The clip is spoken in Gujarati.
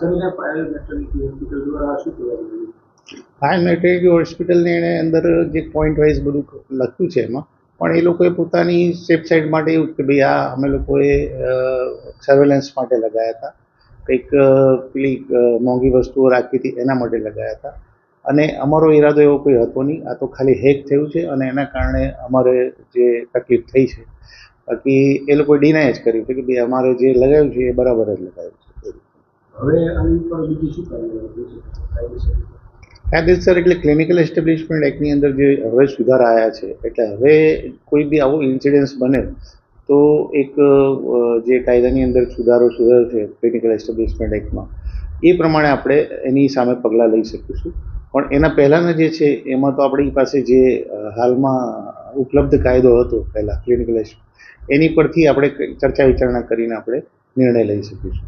કરીને ફાયર મેટર્નિટી હોસ્પિટલ દ્વારા એણે અંદર જે પોઈન્ટ વાઇઝ બધું લખ્યું છે એમાં, પણ એ લોકોએ પોતાની સેફ સાઇડ માટે એવું કે ભાઈ આ અમે લોકોએ સર્વેલન્સ માટે લગાવ્યા હતા. કંઈક પેલી મોંઘી વસ્તુઓ રાખી હતી એના માટે લગાવ્યા હતા. અને અમારો ઈરાદો એવો કોઈ હતો નહીં. આ તો ખાલી હેક થયું છે અને એના કારણે અમારે જે તકલીફ થઈ છે, બાકી એ લોકોએ ડિનાય જ કર્યું કે ભાઈ અમારે જે લગાવ્યું છે એ બરાબર જ લગાવ્યું હવે આની કાર્યવાહી કાયદેસર એટલે ક્લિનિકલ એસ્ટેબ્લિશમેન્ટ એક્ટની અંદર જે હવે સુધારા આવ્યા છે, એટલે હવે કોઈ બી આવો ઇન્સિડન્સ બને, તો એક જે કાયદાની અંદર સુધારો સુધારો છે ક્લિનિકલ એસ્ટેબ્લિશમેન્ટ એક્ટમાં એ પ્રમાણે આપણે એની સામે પગલાં લઈ શકીશું. પણ એના પહેલાંના જે છે, એમાં તો આપણી પાસે જે હાલમાં ઉપલબ્ધ કાયદો હતો પહેલાં ક્લિનિકલ એની પરથી આપણે ચર્ચા વિચારણા કરીને આપણે નિર્ણય લઈ શકીશું.